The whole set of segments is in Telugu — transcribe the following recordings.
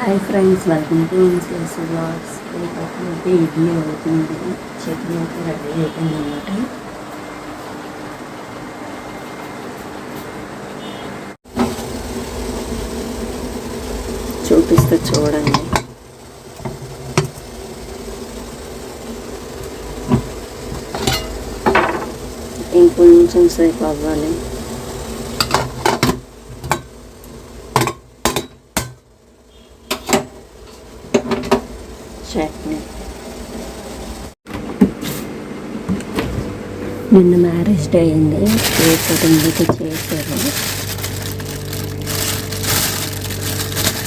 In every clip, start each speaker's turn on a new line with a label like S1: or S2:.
S1: హాయ్ ఫ్రెండ్స్ వెల్కమ్ టు ఇన్సెస్ బ్లాగ్స్ అయితే ఇడ్లీ అవుతుంది చట్నీ అయితే రెడీ అయిపోయింది అనమాట చూపిస్తే చూడండి. ఇంకొంచెం సేపు అవ్వాలి చట్నీ నిన్న మ్యారేజ్ డే అయింది కేక్ కటింగ్ అయితే చేశారు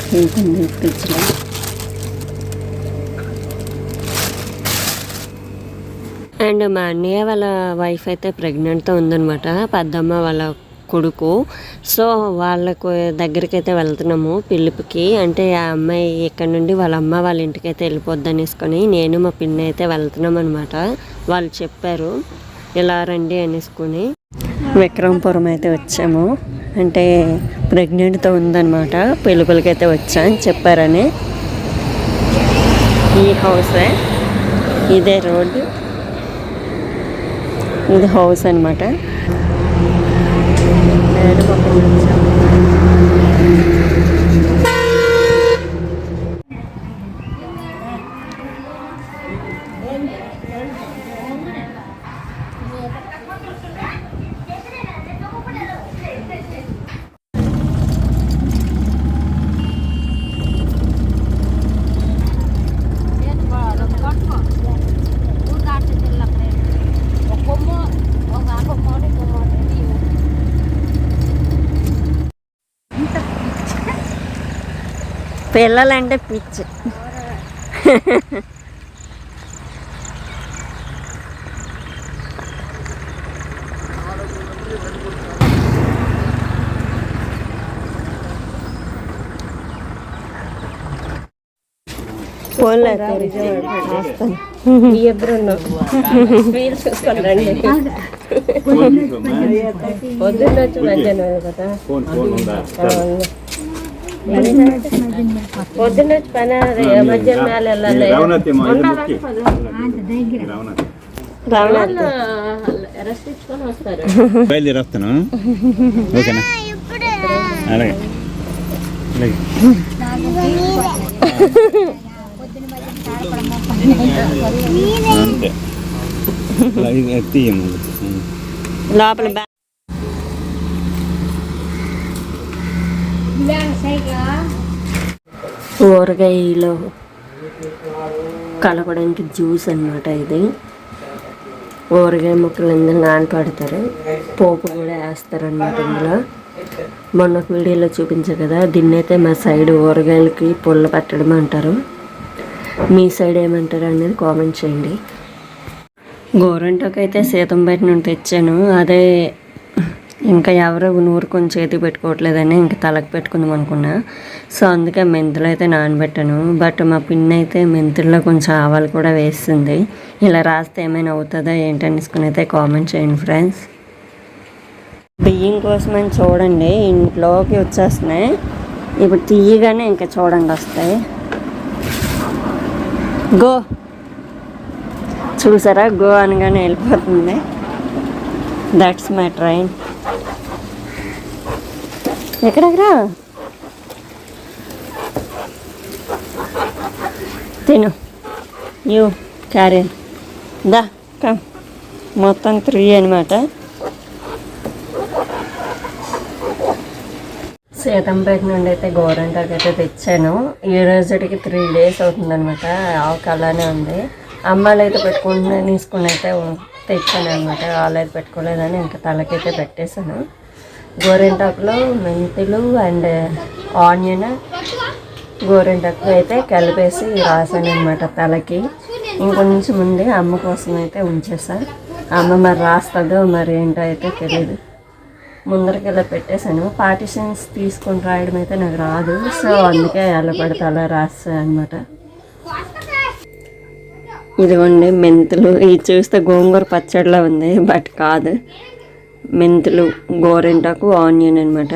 S1: కేక్ ఉంది ఫ్రిడ్జ్లో అండ్ మా అన్నయ్య వాళ్ళ వైఫ్ అయితే ప్రెగ్నెంట్తో ఉందనమాట పెద్దమ్మ వాళ్ళ కొడుకు. సో వాళ్ళకు దగ్గరికి అయితే వెళ్తున్నాము పిలుపుకి. అంటే ఆ అమ్మాయి ఇక్కడ నుండి వాళ్ళ అమ్మ వాళ్ళ ఇంటికి అయితే వెళ్ళిపోద్ది అనేసుకొని నేను మా పిన్ని అయితే వెళ్తున్నాం అనమాట వాళ్ళు చెప్పారు. ఇలా రండి అనేసుకొని విక్రమపురం అయితే వచ్చాము. అంటే ప్రెగ్నెంట్తో ఉందన్నమాట. పిలుపులకి అయితే చెప్పారని. ఈ హౌసే ఇదే రోడ్డు. ఇది హౌస్ అనమాట పిల్లలంటే పిచ్చి. ఫోన్లో వస్తాను వీలు చూసుకొని రండి. పొద్దున్న వచ్చి మధ్యాహ్నం కదా.
S2: ఫోన్ ఫోన్ ఉందా.
S1: పొద్దున్న వచ్చి పని అదే మధ్యాహ్నం మేళ వెళ్ళాలి
S2: రావణతి మా ఇది ముక్కి రావణతి
S1: రావణ రెస్ట్ ఇచ్చుకొని వస్తారు
S2: బయలుదేరి వస్తాను ఓకేనా అలాగే అలాగే అంతే అలాగే తీయము
S1: లోపల ఊరగాయలో కలపడానికి జ్యూస్ అన్నమాట ఇది. ఊరగాయ ముక్కలు ఇందులో నానపెడతారు? పోపు కూడా వేస్తారు అన్నమాట ఇందులో. మొన్న ఒక వీడియోలో చూపించా కదా దీన్నైతే మా సైడ్ ఊరగాయలకి పుల్ల పెట్టడం అంటారు. మీ సైడ్ ఏమంటారు అనేది కామెంట్ చేయండి. గోరంటకైతే అయితే సీతం బయట నుండి తెచ్చాను. అదే ఇంకా ఎవరు నూరుకొని చేతి పెట్టుకోవట్లేదని ఇంకా తలకు పెట్టుకుందాం అనుకున్నా. సో అందుకే మెంతులు అయితే నానబెట్టాను. బట్ మా పిన్ని అయితే మెంతుల్లో కొంచెం ఆవాలు కూడా వేస్తుంది. ఇలా రాస్తే ఏమైనా అవుతుందా ఏంటనేసుకుని అయితే కామెంట్ చేయండి ఫ్రెండ్స్. బియ్యం కోసం అని చూడండి ఇంట్లోకి వచ్చేస్తున్నాయి. ఇప్పుడు తీయగానే ఇంకా చూడండి వస్తాయి. గో. చూసారా? గో అనగానే వెళ్ళిపోతుంది. దట్స్ మై ట్రైన్ ఎక్కడెక్కడా తిను. యూ క్యారీ దా కమ్ మొత్తం త్రీ అనమాట సీతంపేట నుండి అయితే గోరంటాకు అయితే తెచ్చాను. ఈ రోజుకి త్రీ డేస్ అవుతుందనమాట ఆవు అలానే ఉంది. అమ్మాయిలు అయితే పెట్టుకుంటున్నాయి తీసుకుని అయితే తెచ్చాను అనమాట వాళ్ళు అయితే పెట్టుకోలేదని ఇంకా తలకైతే పెట్టేశాను. గోరెంటాకులో మెంతులు అండ్ ఆనియన్ గోరెంటాకు అయితే కలిపేసి రాసాను అనమాట తలకి. ఇంకొంచెం ఉంది అమ్మ కోసం అయితే ఉంచేసా. అమ్మ మరి రాస్తుందో మరి ఏంటో అయితే తెలియదు ముందరికి ఇలా పెట్టేశాను. పార్టిషన్స్ తీసుకొని రాయడం అయితే నాకు రాదు. సో అందుకే ఎలా పడితే అలా రాస్తాను అనమాట ఇదిగోండి మెంతులు. ఇది చూస్తే గోంగూర పచ్చడిలా ఉంది బట్ కాదు. మెంతులు గోరింటాకు ఆనియన్ అనమాట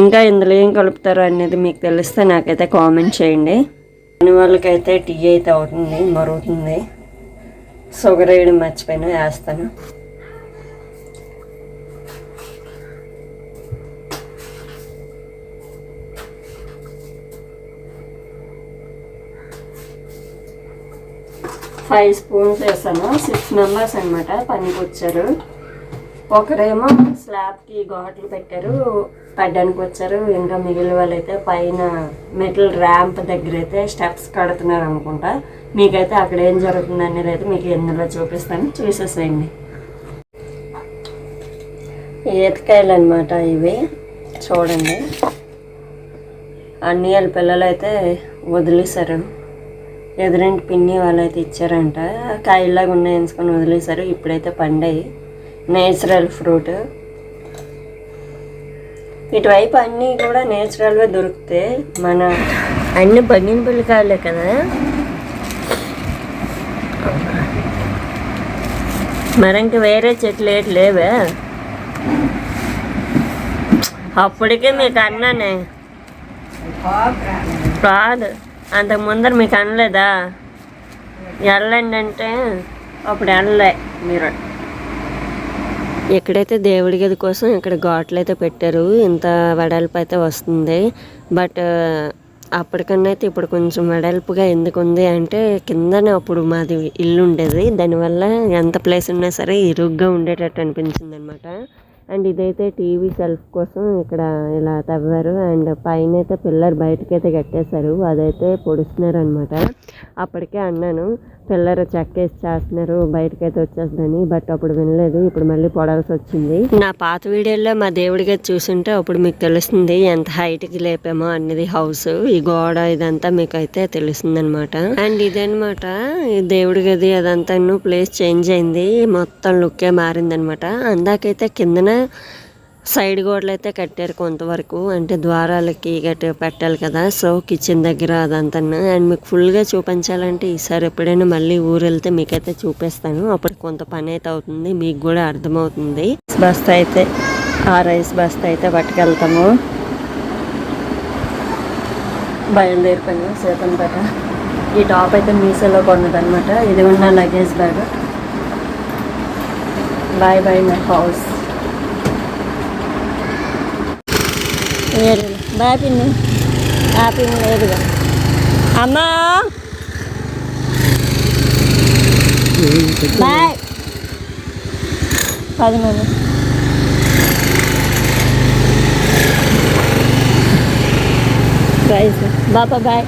S1: ఇంకా ఇందులో ఏం కలుపుతారో అనేది మీకు తెలిస్తే నాకైతే కామెంట్ చేయండి. దాని వాళ్ళకైతే టీ అయితే అవుతుంది మరుగుతుంది. షుగర్ వేయడం మర్చిపోయినా వేస్తాను. ఫైవ్ స్పూన్స్ వేసాను. సిక్స్ మెంబర్స్ అనమాట పనికి వచ్చారు. ఒకరేమో స్లాబ్కి గోటలు పెట్టారు. పడ్డానికి వచ్చారు. ఇంకా మిగిలిన వాళ్ళైతే పైన మెటల్ ర్యాంప్ దగ్గర అయితే స్టెప్స్ కడుతున్నారు అనుకుంటా. మీకైతే అక్కడ ఏం జరుగుతుంది అనేది అయితే మీకు ఎందులో చూపిస్తాను. చూసేసేయండి. ఈతకాయలు అనమాట ఇవి. చూడండి. అన్ని వాళ్ళ పిల్లలు అయితే వదిలేశారు. ఎదురింటి పిన్ని వాళ్ళైతే ఇచ్చారంట. కాయల్లాగా ఉన్నాయి ఎంచుకొని వదిలేశారు. ఇప్పుడైతే పండాయి. Natural fruit. ఇటువైపు అన్నీ కూడా నేచురల్గా దొరుకుతాయి. మన అన్ని బంగిన పిల్లకాయలే కదా. మరి ఇంక వేరే చెట్లు ఏంటి లేవే? అప్పటికే మీకు అన్నానే. కాదు అంతకు ముందర మీకు అనలేదా? వెళ్ళండి అంటే అప్పుడు వెళ్ళలే మీరు. ఎక్కడైతే దేవుడి గది కోసం ఇక్కడ ఘాట్లు అయితే పెట్టారు ఇంత వెడల్పు అయితే వస్తుంది. బట్ అప్పటికన్నా అయితే ఇప్పుడు కొంచెం వెడల్పుగా ఎందుకు ఉంది అంటే కిందనే అప్పుడు మాది ఇల్లు ఉండేది. దానివల్ల ఎంత ప్లేస్ ఉన్నా సరే ఇరుగ్గా ఉండేటట్టు అనిపించింది అనమాట అండ్ ఇదైతే టీవీ సెల్ఫ్ కోసం ఇక్కడ ఇలా తవ్వారు. అండ్ పైన అయితే పిల్లర్ బయటకైతే కట్టేశారు. అదైతే పొడుస్తున్నారు అనమాట అప్పటికే అన్నాను పిల్లలు చెక్కేసి చేస్తున్నారు బయటకైతే వచ్చేస్తుందని బట్ అప్పుడు వినలేదు. ఇప్పుడు మళ్ళీ పొడాల్సి వచ్చింది. నా పాత వీడియోలో మా దేవుడి గది చూసుంటే అప్పుడు మీకు తెలుస్తుంది ఎంత హైట్కి లేపామో అన్నది హౌస్ ఈ గోడ ఇదంతా మీకు అయితే తెలుస్తుంది అనమాట అండ్ ఇదనమాట ఈ దేవుడి గది అదంతా ప్లేస్ చేంజ్ అయింది. మొత్తం లుక్కే మారింది అనమాట అందాకైతే కిందన సైడ్ గోడలు అయితే కట్టారు కొంతవరకు. అంటే ద్వారాలకి గట్ట పెట్టాలి కదా. సో కిచెన్ దగ్గర అదంతా అండ్ మీకు ఫుల్గా చూపించాలంటే ఈసారి ఎప్పుడైనా మళ్ళీ ఊరు వెళ్తే మీకైతే చూపిస్తాను. అప్పుడు కొంత పని అయితే అవుతుంది మీకు కూడా అర్థమవుతుంది. బస్తా అయితే ఆ రైస్ బస్తా అయితే పట్టుకెళ్తాము. బయలుదేరిపోయాను సీతంపేట ఈ టాప్ అయితే మీసోలో కొన్నదనమాట ఇది ఉన్న luggage bag. Bye bye my house. లేదు బాయ్ పిన్ని ఆ పిన్ని లేదుగా అమ్మా! బాయ్. పది మంది. రైస్ బాపా బాయ్.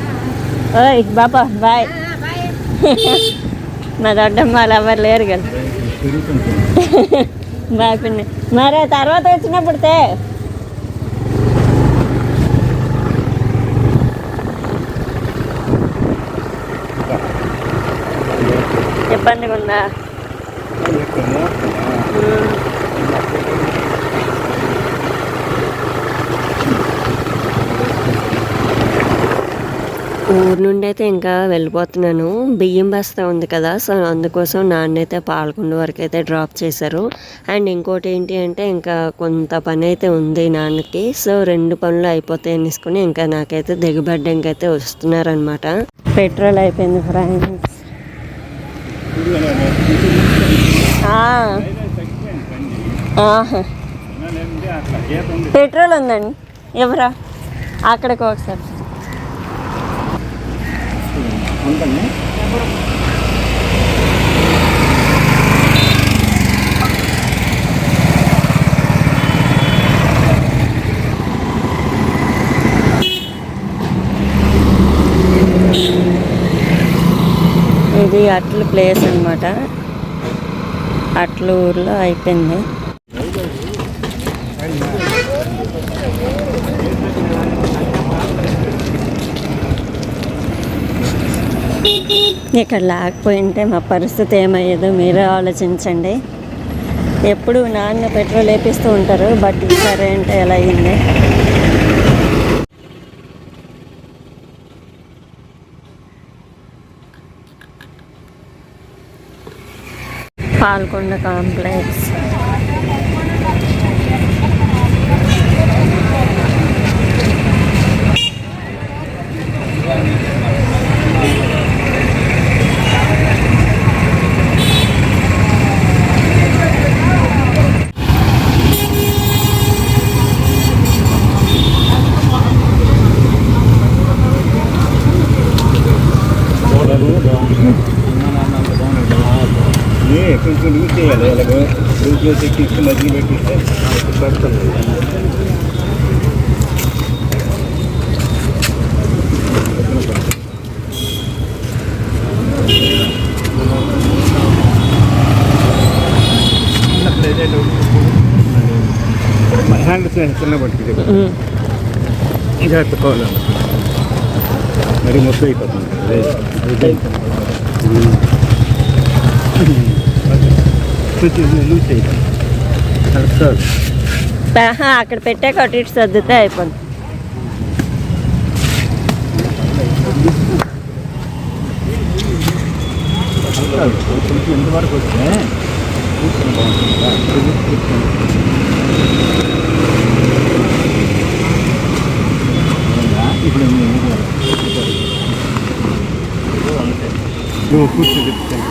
S1: ఓయ్ బాపా బాయ్. మా దొడ్డమ్మ వాళ్ళు ఎవరు లేరు కదా. బాయ్ పిన్ని మరే తర్వాత వచ్చినప్పుడు తే. ఇబ్బందిగా ఉందా? ఊరు నుండి అయితే ఇంకా వెళ్ళిపోతున్నాను. బియ్యం బస్తా ఉంది కదా సో అందుకోసం నాన్న అయితే పాలకొండ వరకు అయితే డ్రాప్ చేశారు. అండ్ ఇంకోటి ఏంటి అంటే ఇంకా కొంత పని అయితే ఉంది నాన్నకి. సో రెండు పనులు అయిపోతాయి అనేసుకుని ఇంకా నాకైతే దిగుబడ్డానికి అయితే వస్తున్నారనమాట పెట్రోల్ అయిపోయింది ఫ్రెండ్స్. పెట్రోల్ ఉందండి. ఎవరా? అక్కడికి ఒకసారి. అట్ల ప్లేస్ అనమాట అట్ల ఊర్లో అయిపోయింది. ఇక్కడ లేకపోయింటే మా పరిస్థితి ఏమయ్యేదో మీరే ఆలోచించండి. ఎప్పుడు నాన్న పెట్రోల్ వేపిస్తూ ఉంటారు బట్ ఈసారి అంటే ఎలా అయింది. పాల్కొండ కాంప్లెక్స్
S2: లూజ్ చేయాలి అలాగే లూజ్ చేసి ఎక్కించి మధ్యలో పెట్టిస్తే పెడతాను హ్యాండ్ చిన్న పట్టుకుంటే ఇది హత్తుకోవాలి మరి మొత్తం అయిపోతుంది
S1: అక్కడ పెట్టే కొట్టి ఇటు సర్దితే అయిపోయింది
S2: కొంచెం ఎంతవరకు వస్తే కూర్చొని బాగుంటుంది కదా. కూర్చొని. ఇప్పుడు నువ్వు కూర్చో చెప్తాను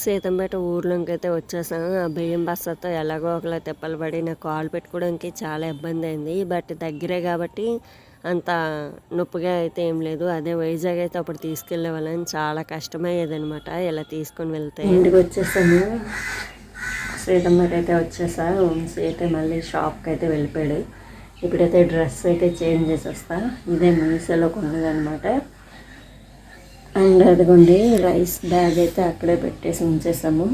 S1: సీతంపేట ఊర్లోకి అయితే వచ్చేసాను ఆ బియ్యం బస్తాతో ఎలాగో ఒకలా తిప్పలు పడి నాకు కాలు పెట్టుకోవడానికి చాలా ఇబ్బంది అయింది. బట్ దగ్గరే కాబట్టి అంత నొప్పిగా అయితే ఏం లేదు. అదే వైజాగ్ అయితే అప్పుడు తీసుకెళ్ళే వాళ్ళని చాలా కష్టమయ్యేది అనమాట ఇలా తీసుకొని వెళ్తే? ఇంటికి వచ్చేసాను. సీతంపేట అయితే వచ్చేసా వంశీ అయితే మళ్ళీ షాప్కి అయితే వెళ్ళిపోయాడు. ఇప్పుడైతే డ్రెస్ అయితే చేంజ్ చేసి వస్తా ఇదే మీసేలో కొన్నదనమాట అండ్ అదిగోండి రైస్ బ్యాగ్ అయితే అక్కడే పెట్టేసి ఉంచేసాము.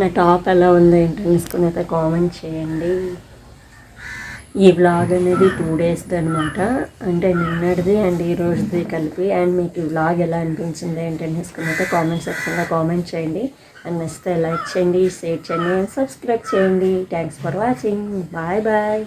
S1: నా టాప్ ఎలా ఉందో ఏంటో తీసుకుని అయితే కామెంట్ చేయండి. ఈ వ్లాగ్ అనేది టూ డేస్ది అనమాట అంటే నిన్నటిది అండ్ ఈ రోజుది కలిపి అండ్ మీకు ఈ వ్లాగ్ ఎలా అనిపించింది ఏంటని తీసుకుని కామెంట్ సెక్షన్లో కామెంట్ చేయండి. అండ్ నచ్చితే లైక్ చేయండి షేర్ చేయండి అండ్ సబ్స్క్రైబ్ చేయండి. Thanks for watching bye bye